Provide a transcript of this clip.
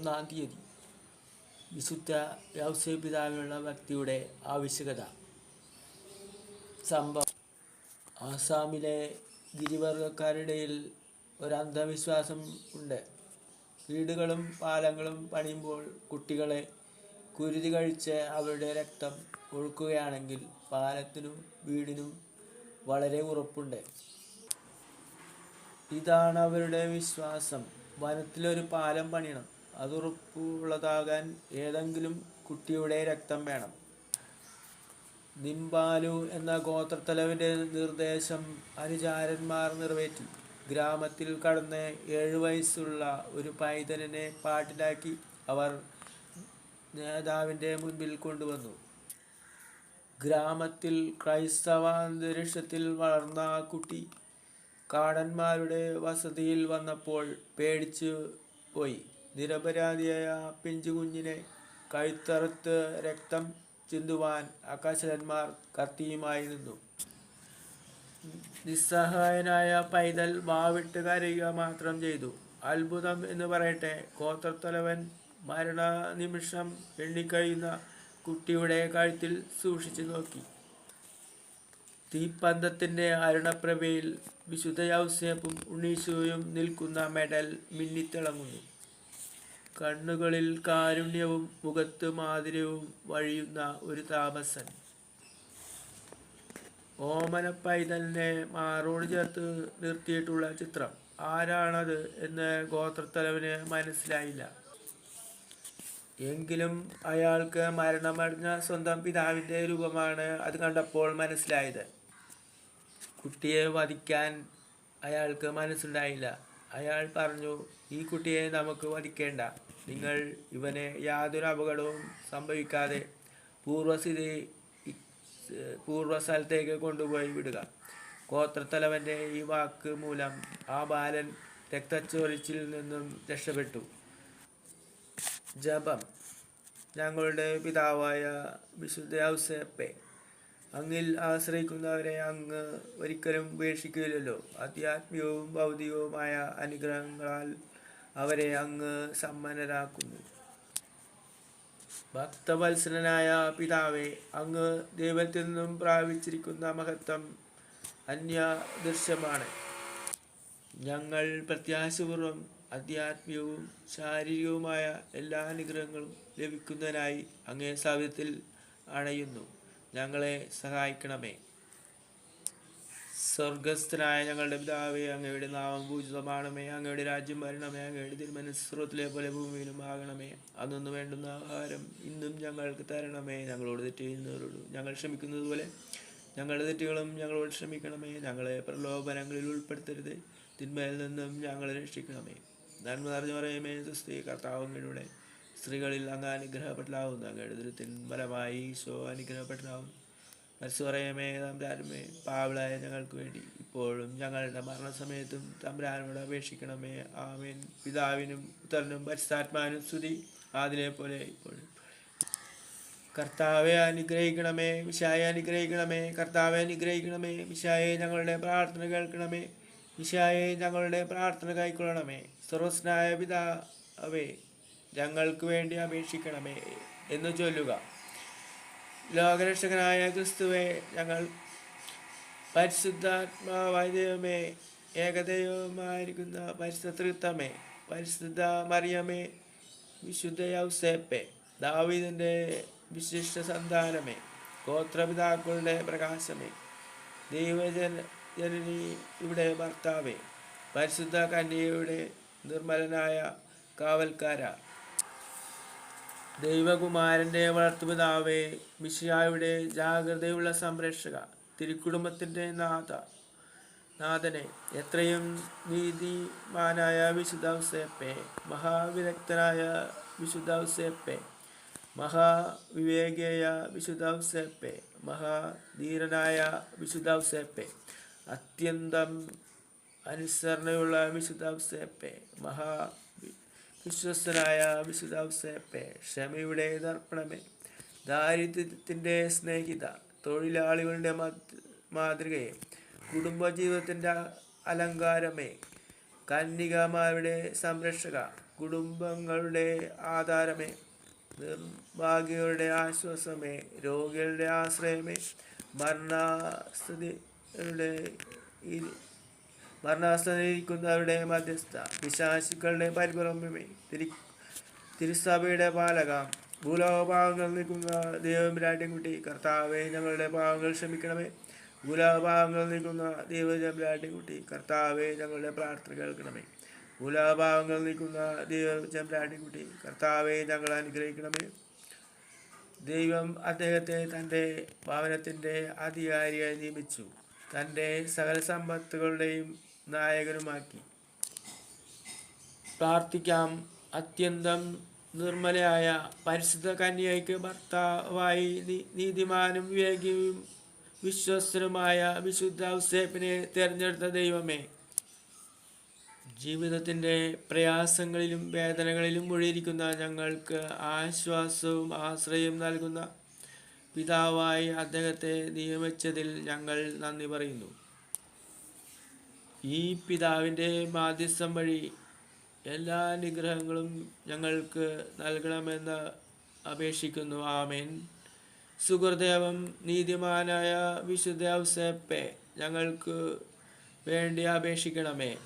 ഒന്നാം തീയതി. വിശുദ്ധ യൗസപിതാവിനുള്ള വ്യക്തിയുടെ ആവശ്യകത. സംഭവം. ആസാമിലെ ഗിരിവർഗക്കാരുടെയിൽ ഒരു അന്ധവിശ്വാസം ഉണ്ട്. വീടുകളും പാലങ്ങളും പണിയുമ്പോൾ കുട്ടികളെ കുരുതി കഴിച്ച് അവരുടെ രക്തം ഒഴുക്കുകയാണെങ്കിൽ പാലത്തിനും വീടിനും വളരെ ഉറപ്പുണ്ട്. ഇതാണ് അവരുടെ വിശ്വാസം. വനത്തിലൊരു പാലം പണിയണം. അത് ഉറപ്പുള്ളതാകാൻ ഏതെങ്കിലും കുട്ടിയുടെ രക്തം വേണം. നിംബാലു എന്ന ഗോത്രത്തലവിന്റെ നിർദ്ദേശം അനുചാരന്മാർ നിറവേറ്റി. ഗ്രാമത്തിൽ കടന്ന് ഏഴു വയസ്സുള്ള ഒരു പൈതലിനെ പാട്ടിലാക്കി അവർ നേതാവിന്റെ മുൻപിൽ കൊണ്ടുവന്നു. ഗ്രാമത്തിൽ ക്രൈസ്തവ അന്തരീക്ഷത്തിൽ വളർന്ന കുട്ടി കാടന്മാരുടെ വസതിയിൽ വന്നപ്പോൾ പേടിച്ചു പോയി. നിരപരാധിയായ പിഞ്ചുകുഞ്ഞിനെ കഴുത്തറുത്ത് രക്തം ചിന്തുവാൻ അകാശന്മാർ കത്തിയുമായി നിന്നു. നിസ്സഹായനായ പൈതൽ വാവിട്ട് കരയുക മാത്രം ചെയ്തു. അത്ഭുതം എന്ന് പറയട്ടെ ഗോത്രത്തലവൻ മരണനിമിഷം എണ്ണിക്കഴിയുന്ന കുട്ടിയുടെ കഴുത്തിൽ സൂക്ഷിച്ചു നോക്കി. തീപ്പന്തത്തിന്റെ അരുണപ്രഭയിൽ വിശുദ്ധ ഉണ്ണീശോയും നിൽക്കുന്ന മെഡൽ മിന്നിത്തിളങ്ങുന്നു. കണ്ണുകളിൽ കാരുണ്യവും മുഖത്ത് മാതിരവും വഴിയുന്ന ഒരു താമസൻ. ഓമന പൈതലിനെ മാറോട് ചേർത്ത് നിർത്തിയിട്ടുള്ള ചിത്രം. ആരാണത് എന്ന് ഗോത്രത്തലവന് മനസ്സിലായില്ല. എങ്കിലും അയാൾക്ക് മരണമടഞ്ഞ സ്വന്തം പിതാവിന്റെ രൂപമാണ് അത് കണ്ടപ്പോൾ മനസ്സിലായത്. കുട്ടിയെ വധിക്കാൻ അയാൾക്ക് മനസ്സുണ്ടായില്ല. അയാൾ പറഞ്ഞു ഈ കുട്ടിയെ നമുക്ക് വധിക്കേണ്ട. നിങ്ങൾ ഇവനെ യാതൊരു അപകടവും സംഭവിക്കാതെ പൂർവസ്ഥിതി പൂർവ സ്ഥലത്തേക്ക് കൊണ്ടുപോയി വിടുക. ഗോത്രത്തലവന്റെ ഈ വാക്ക് മൂലം ആ ബാലൻ രക്തച്ചൊരിച്ചിൽ നിന്നും രക്ഷപ്പെട്ടു. ജപം. ഞങ്ങളുടെ പിതാവായ വിശുദ്ധ ഔസേപ്പെ അങ്ങിൽ ആശ്രയിക്കുന്നവരെ അങ്ങ് ഒരിക്കലും ഉപേക്ഷിക്കില്ലല്ലോ ആധ്യാത്മികവും ഭൗതികവുമായ അനുഗ്രഹങ്ങളാൽ അവരെ അങ്ങ് സമ്പന്നരാക്കുന്നു. ഭക്തവത്സരനായ പിതാവെ അങ്ങ് ദൈവത്തിൽ നിന്നും പ്രാപിച്ചിരിക്കുന്ന മഹത്വം അന്യ ദൃശ്യമാണ് ഞങ്ങൾ പ്രത്യാശപൂർവം ആധ്യാത്മികവും ശാരീരികവുമായ എല്ലാ അനുഗ്രഹങ്ങളും ലഭിക്കുന്നതിനായി അങ്ങേ സൗര്യത്തിൽ അണയുന്നു. ഞങ്ങളെ സഹായിക്കണമേ. സ്വർഗസ്ഥനായ ഞങ്ങളുടെ പിതാവേ അങ്ങയുടെ നാമം പൂജിതമാണമേ. അങ്ങയുടെ രാജ്യം വരണമേ. അങ്ങയുടെ തിരുമനസ്രോത്തിലെ പോലെ ഭൂമിയിലും ആകണമേ. അന്നൊന്ന് വേണ്ടുന്ന ആഹാരം ഇന്നും ഞങ്ങൾക്ക് തരണമേ. ഞങ്ങളോട് തെറ്റ് ഞങ്ങൾ ക്ഷമിക്കുന്നത് പോലെ ഞങ്ങളുടെ തെറ്റുകളും ഞങ്ങളോട് ക്ഷമിക്കണമേ. ഞങ്ങളെ പ്രലോഭനങ്ങളിൽ ഉൾപ്പെടുത്തരുത്. തിന്മയിൽ നിന്നും ഞങ്ങളെ രക്ഷിക്കണമേ. നന്മ നിറഞ്ഞു പറയുമേ സ്ത്രീ കർത്താവങ്ങളുടെ സ്ത്രീകളിൽ അങ്ങ് അനുഗ്രഹപ്പെട്ടാവുന്നു അങ്ങയുടെ ദുരിതത്തിൻ ഫലമായി ഈശോ അനുഗ്രഹപ്പെട്ടാവുന്നു മനസ്സു പറയമേ തമ്പുരാനുമേ പാവളായ ഞങ്ങൾക്ക് വേണ്ടി. ഇപ്പോഴും ഞങ്ങളുടെ മരണസമയത്തും തമ്പുരാനോട് അപേക്ഷിക്കണമേ. ആമേൻ. പിതാവിനും പുത്രനും പരിസ്ഥാത്മാനും സ്തുതി. അതിനെ പോലെ ഇപ്പോഴും. കർത്താവെ അനുഗ്രഹിക്കണമേ വിശായെ അനുഗ്രഹിക്കണമേ കർത്താവെ അനുഗ്രഹിക്കണമേ വിശായെ ഞങ്ങളുടെ പ്രാർത്ഥന കേൾക്കണമേ വിശായെ ഞങ്ങളുടെ പ്രാർത്ഥന കൈക്കൊള്ളണമേ. സർവസ്നായ പിതാവേ ഞങ്ങൾക്ക് വേണ്ടി അപേക്ഷിക്കണമേ എന്ന് ചൊല്ലുക. ലോകരക്ഷകനായ ക്രിസ്തുവെ ഞങ്ങൾ പരിശുദ്ധാത്മാവായ ദൈവമേ ഏകദൈവമായിരിക്കുന്ന പരിശുദ്ധ തൃത്വമേ പരിശുദ്ധ മറിയമേ വിശുദ്ധ യൗസേപ്പെ ദാവീദിന്റെ വിശിഷ്ട സന്താനമേ ഗോത്രപിതാക്കളുടെ പ്രകാശമേ ദൈവജന ജനനി ഇവിടെ ഭർത്താവേ പരിശുദ്ധ കന്യയുടെ നിർമ്മലനായ കാവൽക്കാര. ദൈവകുമാരന്റെ വളർത്തുപിതാവേ മിഷിയായുടെ ജാഗ്രതയുള്ള സംരക്ഷക തിരുക്കുടുംബത്തിന്റെ നാഥ. നാഥനെ എത്രയും നീതിമാനായ വിശുദ്ധൗസേപ്പെ മഹാവിരക്തനായ വിശുദ്ധൗസേപ്പെ മഹാവിവേകിയായ വിശുദ്ധൗസേപ്പെ മഹാധീരനായ വിശുദ്ധൗസേപ്പെ അത്യന്തം അനുസരണയുള്ള വിശുദ്ധൗസേപ്പെ മഹാ വിശ്വസ്തനായ വിശുദ്ധൗസേപ്പെ ക്ഷമയുടെ ദർപ്പണമേ ദാരിദ്ര്യത്തിന്റെ സ്നേഹിത തൊഴിലാളികളുടെ മാതൃകയെ കുടുംബജീവിതത്തിന്റെ അലങ്കാരമേ. കന്യകമാരുടെ സംരക്ഷക കുടുംബങ്ങളുടെ ആധാരമേ. നിർഭാഗ്യരുടെ ആശ്വാസമേ രോഗികളുടെ ആശ്രയമേ. മരണസ്ഥിതിയുടെ മരണാസ്ഥയിരിക്കുന്നവരുടെ മധ്യസ്ഥ പിശാശുക്കളുടെ പരിഭ്രമമേ. തിരി തിരുസഭയുടെ പാലക ഭൂലോകഭാഗങ്ങൾ നിൽക്കുന്ന ദൈവം രാട്ടിൻകുട്ടി കർത്താവെ ഞങ്ങളുടെ പാവങ്ങൾ ക്ഷമിക്കണമേ. ഭൂലോകഭാഗങ്ങൾ നിൽക്കുന്ന ദൈവജംരാട്ടിൻകുട്ടി കർത്താവെ ഞങ്ങളുടെ പ്രാർത്ഥന കേൾക്കണമേ. ഭൂലോകഭാഗങ്ങൾ നിൽക്കുന്ന ദൈവജംരാട്ടിൻകുട്ടി കർത്താവെ ഞങ്ങൾ അനുഗ്രഹിക്കണമേ. ദൈവം അദ്ദേഹത്തെ തന്റെ ഭവനത്തിന്റെ അധികാരിയായി നിയമിച്ചു. തന്റെ സകല സമ്പത്തുകളുടെയും നായകനുമാക്കി. പ്രാർത്ഥിക്കാം. അത്യന്തം നിർമ്മലയായ പരിശുദ്ധ കന്യയ്ക്ക് ഭർത്താവായി നീതിമാനും വിവേകിയും വിശ്വസ്തനുമായ വിശുദ്ധ ഔസേപ്പിനെ തിരഞ്ഞെടുത്ത ദൈവമേ ജീവിതത്തിന്റെ പ്രയാസങ്ങളിലും വേദനകളിലും മുഴിയിരിക്കുന്ന ഞങ്ങൾക്ക് ആശ്വാസവും ആശ്രയവും നൽകുന്ന പിതാവായി അദ്ദേഹത്തെ നിയമിച്ചതിൽ ഞങ്ങൾ നന്ദി പറയുന്നു. ഈ പിതാവിന്റെ മാധ്യസ്ഥം വഴി എല്ലാ അനുഗ്രഹങ്ങളും ഞങ്ങൾക്ക് നൽകണമെന്ന് അപേക്ഷിക്കുന്നു. ആമേൻ. സുഗുർദേവം നീതിമാനായ വിശുദ്ധ ഔസേപ്പെ ഞങ്ങൾക്ക് വേണ്ടി അപേക്ഷിക്കണമേ.